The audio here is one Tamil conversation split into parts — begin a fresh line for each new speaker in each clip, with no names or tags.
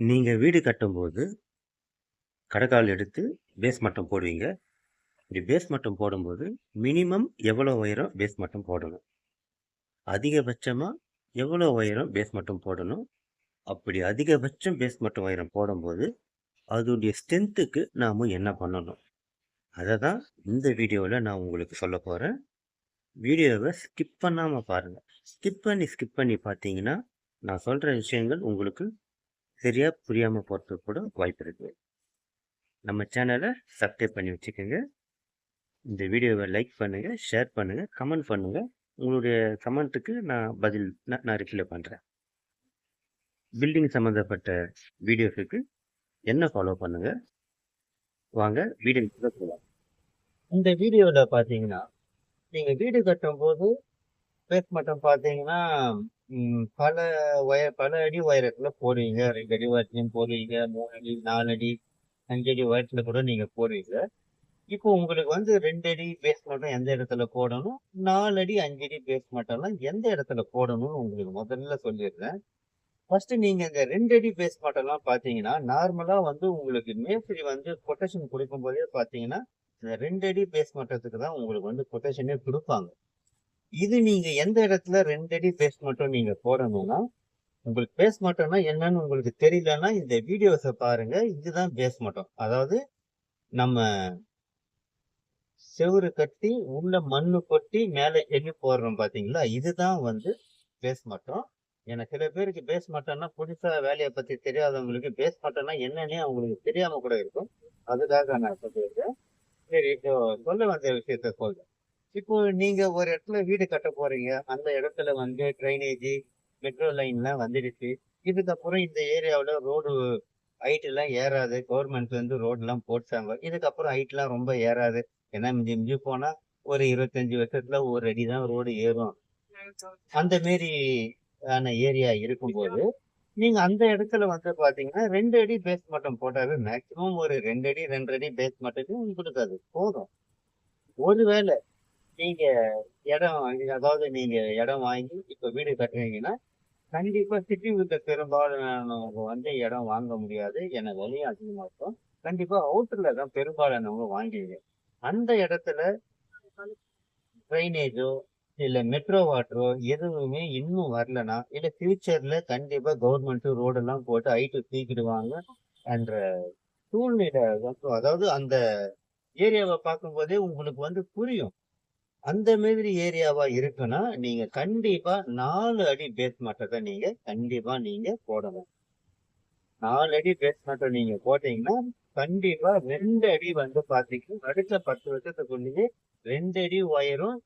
நீங்கள் வீடு கட்டும்போது கடைக்கால் எடுத்து பேஸ் மட்டம் போடுவீங்க. இப்படி பேஸ் மட்டம் போடும்போது மினிமம் எவ்வளோ உயரம் பேஸ் மட்டம் போடணும். அதிகபட்சமாக எவ்வளோ உயரம் பேஸ் மட்டம் போடணும். அப்படி அதிகபட்சம் பேஸ் மட்டம் உயரம் போடும்போது அதோடைய ஸ்ட்ரென்த்துக்கு நாம் என்ன பண்ணணும்? அதை தான் இந்த வீடியோவில் நான் உங்களுக்கு சொல்ல போகிறேன் வீடியோவை ஸ்கிப் பண்ணாமல் பாருங்கள் ஸ்கிப் பண்ணி ஸ்கிப் பண்ணி பார்த்தீங்கன்னா நான் சொல்கிற விஷயங்கள் உங்களுக்கு சரியாக புரியாமல் போகிறதுக்கு கூட வாய்ப்பு இருக்குது நம்ம சேனலை சப்ஸ்கிரைப் பண்ணி வச்சுக்கோங்க. இந்த வீடியோவை லைக் பண்ணுங்கள் ஷேர் பண்ணுங்கள் கமெண்ட் பண்ணுங்கள் உங்களுடைய கமெண்ட்டுக்கு நான் பதில் நான் நான் ரிப்ளை பண்ணுறேன் பில்டிங் சம்மந்தப்பட்ட வீடியோஸுக்கு என்ன ஃபாலோ பண்ணுங்கள் வாங்க வீடியோக்குள்ளே போகலாம் இந்த வீடியோவில் பார்த்தீங்கன்னா நீங்கள் வீடு கட்டும்போது பேஸ் மட்டும் பார்த்தீங்கன்னா பல உய பல அடி உயரத்தில் போடுவீங்க ரெண்டு அடி உயரத்துலையும் போடுவீங்க மூணு அடி நாலு அடி அஞ்சு அடி உயரத்தில் கூட நீங்கள் போடுவீங்க இப்போ உங்களுக்கு வந்து ரெண்டு அடி பேஸ் மட்டும் எந்த இடத்துல போடணும்? நாலு அடி அஞ்சு அடி பேஸ் எந்த இடத்துல போடணும்னு உங்களுக்கு முதல்ல சொல்லிடுறேன். ஃபர்ஸ்ட் நீங்க இந்த ரெண்டு அடி பேஸ் மட்டும்லாம் பாத்தீங்கன்னா நார்மலா வந்து உங்களுக்கு மேஸ்திரி வந்து கொட்டேஷன் கொடுக்கும் போதே பாத்தீங்கன்னா இந்த ரெண்டு அடி பேஸ் மட்டத்துக்கு தான் உங்களுக்கு வந்து கொட்டேஷனே கொடுப்பாங்க. இது நீங்க எந்த இடத்துல ரெண்டு அடி பேஸ் மட்டும் நீங்க போடணும்னா உங்களுக்கு பேஸ் மட்டும்னா என்னன்னு உங்களுக்கு தெரியலன்னா இந்த வீடியோஸை பாருங்க. இதுதான் பேஸ் மட்டும். அதாவது நம்ம செவுரு கட்டி உள்ள மண்ணு கொட்டி மேலே எண்ணி போடுறோம் பாத்தீங்களா? இதுதான் வந்து பேஸ் மட்டும். எனக்கு சில பேருக்கு பேஸ் மட்டம்னா புதுசா வேலையை பத்தி தெரியாதவங்களுக்கு பேஸ் மட்டம்னா என்னன்னே அவங்களுக்கு தெரியாம கூட இருக்கும். அதுக்காக நான் சொல்லியிருக்கேன் சரி இப்போ சொல்ல வந்த விஷயத்த சொல்றேன். இப்போ நீங்க ஒரு இடத்துல வீடு கட்ட போறீங்க. அந்த இடத்துல வந்து ட்ரைனேஜ் மெட்ரோ லைன்லாம் வந்துடுச்சு. இதுக்கப்புறம் இந்த ஏரியாவில் ரோடு ஹைட்டெல்லாம் ஏறாது. கவர்மெண்ட் வந்து ரோடெல்லாம் போட்டாங்க. இதுக்கப்புறம் ஹைட்லாம் ரொம்ப ஏறாது. ஏன்னா மிஞ்சி மிஞ்சி போனால் ஒரு இருபத்தஞ்சி வருஷத்துல ஒரு அடி தான் ரோடு ஏறும். அந்த மாரி ஆன ஏரியா இருக்கும்போது நீங்க அந்த இடத்துல வந்து பாத்தீங்கன்னா ரெண்டு அடி பேஸ் மட்டம் போட்டாவே மேக்சிமம் ஒரு ரெண்டு அடி ரெண்டு அடி பேஸ் மட்டத்துக்கு உங்களுக்கு அது போதும். ஒருவேளை நீங்க இடம் வாங்கி- அதாவது நீங்க இடம் வாங்கி இப்ப வீடு கட்டுறீங்கன்னா கண்டிப்பா சிட்டி வித்த பெரும்பாலானவங்க வந்து இடம் வாங்க முடியாது. என வழி அதிகமா இருக்கும். கண்டிப்பா அவுட்டர்ல தான் பெரும்பாலானவங்க வாங்குவீங்க அந்த இடத்துல ட்ரைனேஜோ இல்ல மெட்ரோ வாட்டரோ எதுவுமே இன்னும் வரலனா இல்ல ஃபியூச்சர்ல கண்டிப்பா கவர்மெண்ட் ரோடெல்லாம் போட்டு ஹைட்டு தூக்கிடுவாங்க என்ற சூழ்நிலை அதாவது அந்த ஏரியாவை பார்க்கும்போதே உங்களுக்கு வந்து புரியும். அந்த மாதிரி ஏரியாவா இருக்குன்னா நீங்க கண்டிப்பா நாலு அடி பேஸ் மட்டத்தை நீங்க கண்டிப்பா நீங்க போடணும். நாலு அடி பேஸ் மட்டம் நீங்க போட்டீங்கன்னா கண்டிப்பா ரெண்டு அடி வந்து பாத்தீங்கன்னா அடுத்த பத்து வருஷத்துக்குள்ளேயே ரெண்டு அடி உயரும்.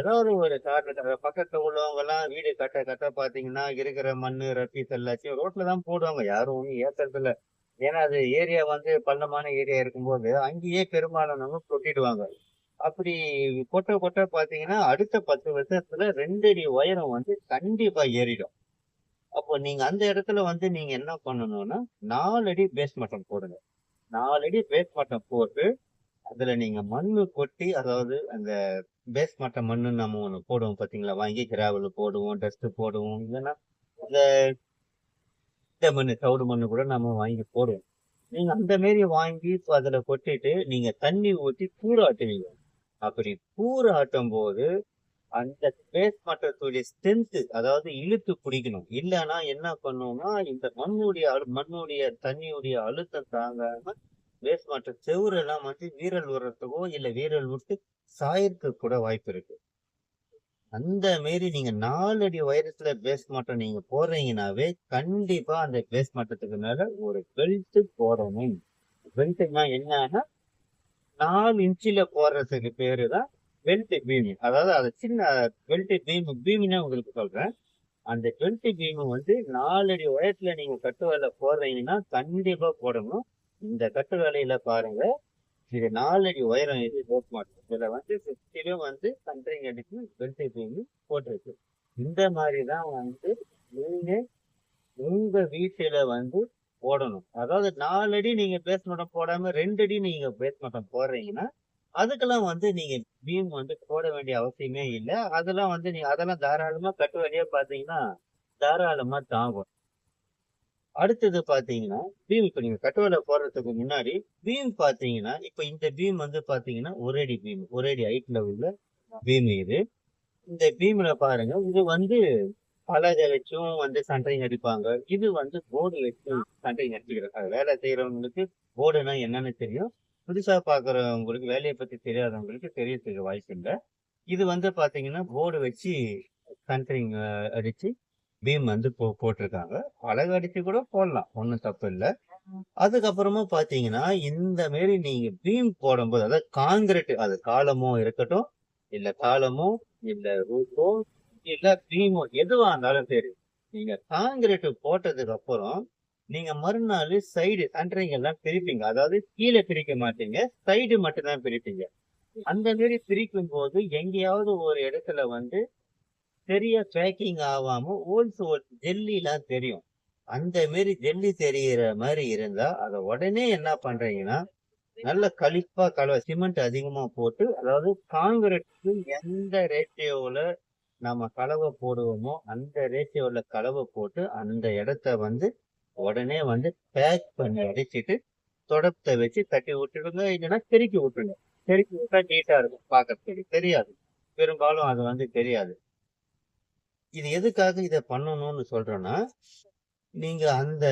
ஏதாவது ஒரு காரணத்தை பக்கத்துல உள்ளவங்க எல்லாம் வீடு கட்ட கட்ட பாத்தீங்கன்னா இருக்கிற மண்ணு ரப்பீஸ் எல்லாத்தையும் ரோட்ல தான் போடுவாங்க. யாரும் ஒன்றும் ஏத்துறது ஏன்னா அது ஏரியா வந்து பள்ளமான ஏரியா இருக்கும்போது அங்கேயே பெரும்பாலானவங்க கொட்டிடுவாங்க. அப்படி கொட்ட கொட்ட பாத்தீங்கன்னா அடுத்த பத்து வருஷத்துல ரெண்டு அடி உயரம் வந்து கண்டிப்பா ஏறிடும். அப்போ நீங்க அந்த இடத்துல வந்து நீங்க என்ன பண்ணணும்னா நாலு அடி பேஸ் மட்டம் போடுங்க. நாலு அடி பேஸ் மட்டம் போட்டு அதுல நீங்க மண்ணு கொட்டி அதாவது அந்த பேஸ் மட்டம் மண்ணு நம்ம ஒன்று போடுவோம் பாத்தீங்களா? வாங்கி கிராவல் போடுவோம் டஸ்ட் போடுவோம் இல்லைன்னா இந்த இந்த மண்ணு சவுடு மண்ணு கூட நம்ம வாங்கி போடுவோம். நீங்க அந்த மாரி வாங்கி அதுல கொட்டிட்டு நீங்க தண்ணி ஊற்றி கூறாட்டுவீங்க அப்படி கூறாட்டும் போது அந்த பேஸ் மட்டத்துடைய ஸ்ட்ரென்த்து அதாவது இழுத்து பிடிக்கணும். இல்லைன்னா என்ன பண்ணுவோம்னா இந்த மண்ணுடைய அழு மண்ணுடைய தண்ணியுடைய அழுத்தம் தாங்காம பேஸ் மட்ட செவுரெல்லாம் வந்து வீரல் விடுறதுக்கோ இல்லை வீரல் விட்டு சாயிற்கு கூட வாய்ப்பு இருக்கு. அந்த மாரி நீங்க நாலு அடி உயரத்துல பேஸ் மட்டம் நீங்க போடுறீங்கனாவே கண்டிப்பா அந்த பேஸ் மட்டத்துக்கு மேல ஒரு பெல்ட் போடணும். பெல்ட்னா என்னன்னா நாலு இன்ச்சில் போடுறதுக்கு பேர் தான் பெல்ட் பீம் அதாவது அது சின்ன பெல்ட் பீம் பீம்னா உங்களுக்கு சொல்கிறேன் அந்த பெல்ட் பீம் வந்து நாலடி உயரத்தில் நீங்கள் நீங்க கட்டு வேலை போடுறீங்கன்னா கண்டிப்பாக போடணும். இந்த கட்டு வேலையில பாருங்கள் இது நாலடி உயரம் இது போட் மாட்டோம் இதில் வந்து சுத்திலும் வந்து கண்ட்ரிங் அடிக்கு பெல்ட் பீம் போட்டிருக்கு. இந்த மாதிரி தான் வந்து நீங்கள் உங்கள் வீட்டில் வந்து போடணும். அதாவது நாலு அடி நீங்க பேஸ் மட்டம் போடாம ரெண்டு அடி நீங்க பேஸ் மட்டம் போடுறீங்கன்னா அதுக்கெல்லாம் வந்து நீங்க பீம் வந்து போட வேண்டிய அவசியமே இல்லை. அதெல்லாம் வந்து நீங்க அதெல்லாம் தாராளமா கட்டு வழியா பாத்தீங்கன்னா தாராளமா தாங்கும். அடுத்தது பாத்தீங்கன்னா பீம் இப்ப நீங்க கட்டுவலை போடுறதுக்கு முன்னாடி பீம் பாத்தீங்கன்னா இப்ப இந்த பீம் வந்து பாத்தீங்கன்னா ஒரு அடி பீம் ஒரு அடி ஹைட் உள்ள பீம் இது. இந்த பீம்ல பாருங்க இது வந்து பலகை வச்சும் வந்து சண்டை அடிப்பாங்க. இது வந்து போர்டு வச்சு சண்டை அடிச்சுக்கிறாங்க வேலை செய்யறவங்களுக்கு போர்டுனா என்னன்னு தெரியும். புதுசா பாக்குறவங்களுக்கு வேலையை பத்தி தெரியாதவங்களுக்கு தெரியறதுக்கு வாய்ப்பு இல்லை. இது வந்து பாத்தீங்கன்னா போர்டு வச்சு சென்டரிங் அடிச்சு பீம் வந்து போ போட்டிருக்காங்க. பலகை அடிச்சு கூட போடலாம். ஒன்றும் தப்பு இல்லை. அதுக்கப்புறமா பாத்தீங்கன்னா இந்த மாரி நீங்க பீம் போடும்போது அதாவது காங்கிரீட் அது காலமோ இருக்கட்டும் இல்ல காலமோ இல்ல ரூஃபோ இல்ல பீமோ எதுவா இருந்தாலும் சரி நீங்க காங்கிரீட் போட்டதுக்கு அப்புறம் நீங்க மறுநாள் சைடு சென்டரிங் எல்லாம் பிரிப்பீங்க. அதாவது கீழே பிரிக்க மாட்டீங்க சைடு மட்டும்தான் பிரிப்பீங்க. அந்த மாரி பிரிக்கும் போது எங்கேயாவது ஒரு இடத்துல வந்து சரியா பேக்கிங் ஆகாம ஓல்ஸ் ஓல்ஸ் ஜெல்லிலாம் தெரியும். அந்த மாரி ஜெல்லி தெரிகிற மாதிரி இருந்தா அதை உடனே என்ன பண்றீங்கன்னா நல்ல கழிப்பா கலவை சிமெண்ட் அதிகமா போட்டு அதாவது காங்கிரீட்டுக்கு எந்த ரேஷியோல நம்ம கலவை போடுவோமோ அந்த ரேஷியோல கலவை போட்டு அந்த இடத்த வந்து உடனே வந்து பேக் பண்ணி அடிச்சிட்டு தொடப்பத்தை வச்சு தட்டி விட்டுடுங்க. இல்லைன்னா தெருக்கி விட்டுருங்க தெருக்கி விட்டா நீட்டா இருக்கும் பார்க்கறதுக்கு. தெரியாது. பெரும்பாலும் அது வந்து தெரியாது. இது எதுக்காக இதை பண்ணணும்னு சொல்றேன்னா நீங்க அந்த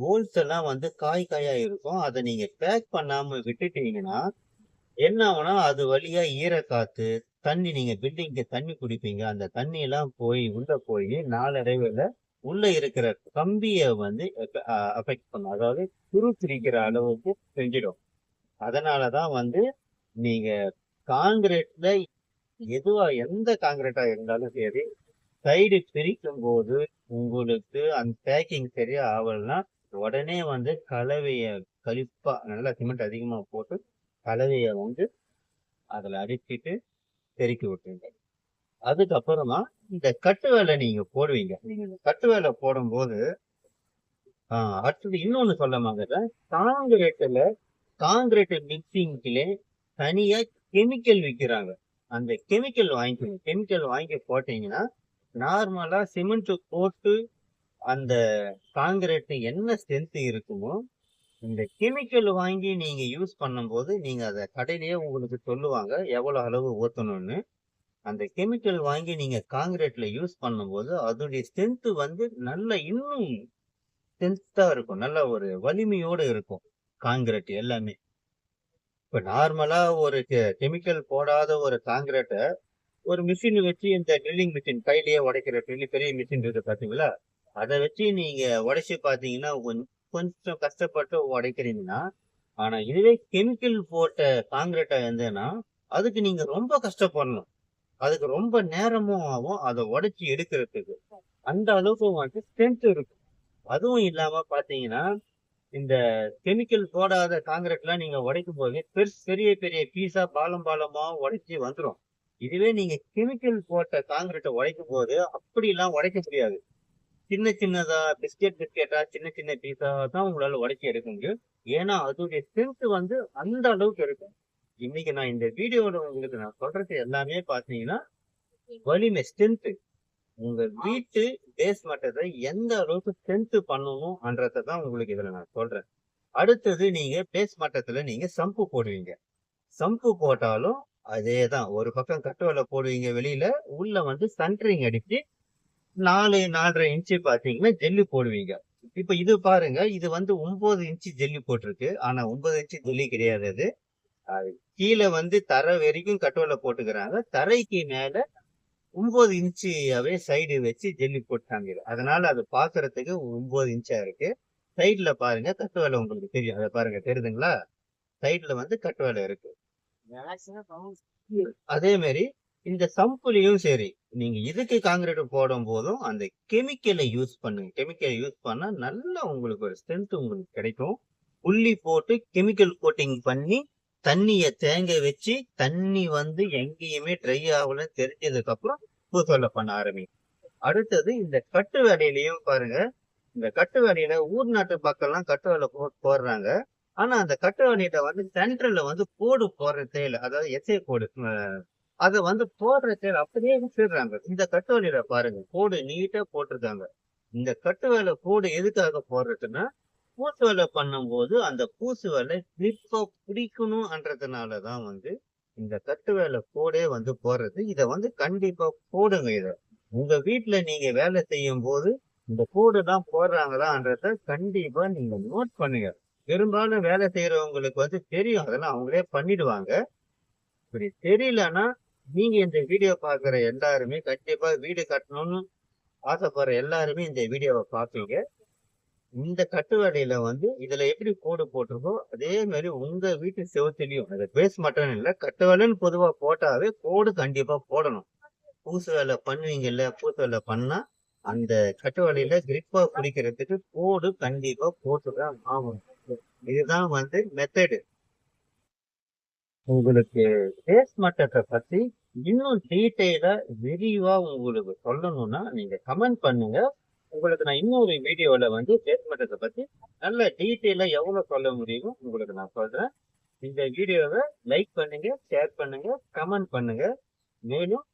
ஹோல்ஸ் எல்லாம் வந்து காய் காயா இருக்கும். அதை நீங்க பேக் பண்ணாம விட்டுட்டீங்கன்னா என்ன ஆகும்னா அது வழியா ஈரக்காத்து தண்ணி நீங்க பில்டிங்க்கு தண்ணி குடிப்பீங்க. அந்த தண்ணி எல்லாம் போய் உள்ள போய் நாளடைவுல உள்ள இருக்கிற கம்பிய வந்து அஃபெக்ட் பண்ணும். அதாவது குரு திரிக்கிற அளவுக்கு செஞ்சிடும். அதனாலதான் வந்து நீங்க காங்கிரீட்ல எதுவா எந்த காங்கிரீட்டா இருந்தாலும் சரி சைடு பிரிக்கும் போது உங்களுக்கு அந்த பேக்கிங் சரியா ஆகலைன்னா உடனே வந்து கலவைய கழிப்பா நல்லா சிமெண்ட் அதிகமா போட்டு கலவைய வந்து அதுல அடிச்சிட்டு தெறிக்கி விட்டுருங்க அதுக்கப்புறமா இந்த கட்டு வேலை நீங்க போடுவீங்க. கட்டு வேலை போடும்போது அடுத்தது இன்னொன்னு சொல்ல மாதிரி காங்கிரீட்ல காங்கிரீட் மிக்சிங்லே தனியா கெமிக்கல் விற்கிறாங்க அந்த கெமிக்கல் வாங்கிக்கோங்க கெமிக்கல் வாங்கி போட்டீங்கன்னா நார்மலா சிமெண்ட் போட்டு அந்த காங்கிரீட் என்ன ஸ்ட்ரென்த் இருக்குமோ இந்த கெமிக்கல் வாங்கி நீங்கள் யூஸ் பண்ணும்போது நீங்கள் அதை கடையிலேயே உங்களுக்கு சொல்லுவாங்க எவ்வளோ அளவு ஊற்றணும்னு அந்த கெமிக்கல் வாங்கி நீங்கள் காங்கிரீட்டில் யூஸ் பண்ணும்போது அதோடைய ஸ்ட்ரென்த்து வந்து நல்ல இன்னும் ஸ்ட்ரென்த்தாக இருக்கும். நல்ல ஒரு வலிமையோட இருக்கும் காங்கிரீட் எல்லாமே. இப்போ நார்மலாக ஒரு கெமிக்கல் போடாத ஒரு காங்கிரீட்டை ஒரு மிஷின் வச்சு இந்த ட்ரில்லிங் மிஷின் கையிலேயே உடைக்கிற பெரிய பெரிய மிஷின் இருக்குது பார்த்தீங்களா அதை வச்சு நீங்கள் உடைச்சி பார்த்தீங்கன்னா கொஞ்சம் கொஞ்சம் கஷ்டப்பட்டு உடைக்கிறீங்கன்னா ஆனா இதுவே கெமிக்கல் போட்ட காங்கிரீட்டா இருந்ததுன்னா அதுக்கு நீங்க ரொம்ப கஷ்டப்படணும். அதுக்கு ரொம்ப நேரமும் ஆகும். அதை உடைச்சி எடுக்கிறதுக்கு. அந்த அளவுக்கு வந்து ஸ்ட்ரென்த் இருக்கும். அதுவும் இல்லாம பாத்தீங்கன்னா இந்த கெமிக்கல் போடாத காங்கிரீட்லாம் நீங்க உடைக்கும் போது பெருசு பெரிய பெரிய பீஸா பாலம் பாலமா உடைச்சி வந்துடும் இதுவே நீங்க கெமிக்கல் போட்ட காங்கிரீட்டை உடைக்கும் போது அப்படிலாம் உடைக்க முடியாது. சின்ன சின்னதா பிஸ்கெட் பிஸ்கெட்டா சின்ன சின்ன பீஸா தான் உங்களால உடைச்சி எடுக்க முடியும். ஏன்னா அதோடைய ஸ்ட்ரென்த் வந்து அந்த அளவுக்கு இருக்கும். இன்னைக்கு நான் இந்த வீடியோட உங்களுக்கு நான் சொல்றது எல்லாமே பாத்தீங்கன்னா வலிமை ஸ்ட்ரென்த் உங்க வீட்டு பேஸ் மட்டத்தை எந்த அளவுக்கு ஸ்ட்ரென்த் பண்ணணும்ன்றதை தான் உங்களுக்கு இதுல நான் சொல்றேன். அடுத்தது நீங்க பேஸ் மட்டத்துல நீங்க சம்பு போடுவீங்க. சம்பு போட்டாலும் அதே தான் ஒரு பக்கம் கட்டுவலை போடுவீங்க வெளியில உள்ள வந்து சன்ட்ரிங் அடிச்சு நாலு நாலரை இன்ச்சு பாத்தீங்கன்னா ஜெல்லி போடுவீங்க. இப்ப இது பாருங்க இது வந்து ஒன்பது இன்ச்சு ஜெல்லி போட்டிருக்கு. ஆனா ஒன்பது இன்ச்சு ஜெல்லி கிடையாது அது. கீழே வந்து தரை வரைக்கும் கட்டுவலை போட்டுக்கிறாங்க. தரைக்கு மேல ஒன்பது இன்ச்சாவே சைடு வச்சு ஜெல்லி போட்டாங்க. அதனால அது பாக்குறதுக்கு ஒன்பது இன்ச்சா இருக்கு. சைடுல பாருங்க கட்டுவேலை உங்களுக்கு தெரியும். அதை பாருங்க தெரியுதுங்களா? சைடுல வந்து கட்டுவேலை இருக்கு. அதே மாதிரி இந்த சம்புலையும் சரி நீங்க இதுக்கு காங்கிரீட் போடும் போதும் அந்த கெமிக்கலை யூஸ் பண்ணுங்க. கெமிக்கலை யூஸ் பண்ணா நல்லா உங்களுக்கு ஒரு ஸ்ட்ரென்த் உங்களுக்கு கிடைக்கும். புள்ளி போட்டு கெமிக்கல் கோட்டிங் பண்ணி தண்ணிய தேங்க வச்சு தண்ணி வந்து எங்கேயுமே ட்ரை ஆகலன்னு தெரிஞ்சதுக்கு அப்புறம் பூசொல்ல பண்ண ஆரம்பிக்கும். அடுத்தது இந்த கட்டு வேலையிலையும் பாருங்க. இந்த கட்டு வேலையில ஊர் நாட்டு பக்கம்லாம் கட்டு வேலை போ- போடுறாங்க. ஆனா அந்த கட்டு வேலையில வந்து சென்ட்ரல்ல வந்து கோடு போடுறதே இல்லை. அதாவது எஸ்ஏ கோடு அதை வந்து போடுற இல்லை அப்படியே விட்டுடுறாங்க. இந்த கட்டு வேலையில பாருங்க கூடு நீட்டா போட்டிருக்காங்க. இந்த கட்டு வேலை கூடு எதுக்காக போடுறதுன்னா பூசு வேலை பண்ணும்போது அந்த பூசு வேலை கிரிப்பா பிடிக்கணும்ன்றதுனாலதான் வந்து இந்த கட்டு வேலை கூடே வந்து போடுறது. இதை வந்து கண்டிப்பா போடுங்க இதை. உங்க வீட்டுல நீங்க வேலை செய்யும் போது இந்த கூடு தான் போடுறாங்களான்றத கண்டிப்பா நீங்க நோட் பண்ணுங்க. பெரும்பாலும் வேலை செய்யறவங்களுக்கு வந்து தெரியும் அதெல்லாம் அவங்களே பண்ணிடுவாங்க. இப்படி தெரியலன்னா நீங்க இந்த வீடியோ பாக்குற எல்லாருமே கண்டிப்பா வீடு கட்டணும்னு ஆசைப்படுற எல்லாருமே இந்த வீடியோவை பார்ப்பீங்க. இந்த கட்டுவேலையில வந்து இதுல எப்படி கோடு போட்டிருக்கோ அதே மாதிரி உங்க வீட்டு செவத்துலயும் அது பேஸ் மட்டும் இல்லை கட்டுவலைன்னு பொதுவா போட்டாவே கோடு கண்டிப்பா போடணும். பூசு வேலை பண்ணுவீங்கல்ல பூசு வேலை பண்ணா அந்த கட்டுவேலையில கிரிப்பா பிடிக்கிறதுக்கு கோடு கண்டிப்பா போட்டுதான் ஆகும் இதுதான் வந்து மெத்தடு உங்களுக்கு பேஸ் மட்டத்தை பத்தி இன்னும் டீட்டெயிலா விரிவா உங்களுக்கு சொல்லணும்னா நீங்க கமெண்ட் பண்ணுங்க. உங்களுக்கு நான் இன்னொரு வீடியோல வந்து பேஸ் மட்டத்தை பத்தி நல்ல டீட்டெயிலா எவ்வளவு சொல்ல முடியுமோ உங்களுக்கு நான் சொல்றேன். இந்த வீடியோவை லைக் பண்ணுங்க ஷேர் பண்ணுங்க கமெண்ட் பண்ணுங்க. மேலும்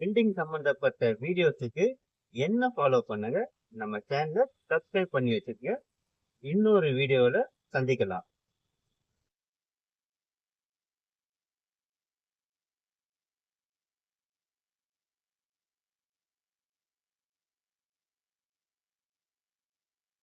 பில்டிங் சம்பந்தப்பட்ட வீடியோஸுக்கு என்ன ஃபாலோ பண்ணுங்க நம்ம சேனலை சப்ஸ்கிரைப் பண்ணி வச்சுக்கோங்க. இன்னொரு வீடியோவில் சந்திக்கலாம்.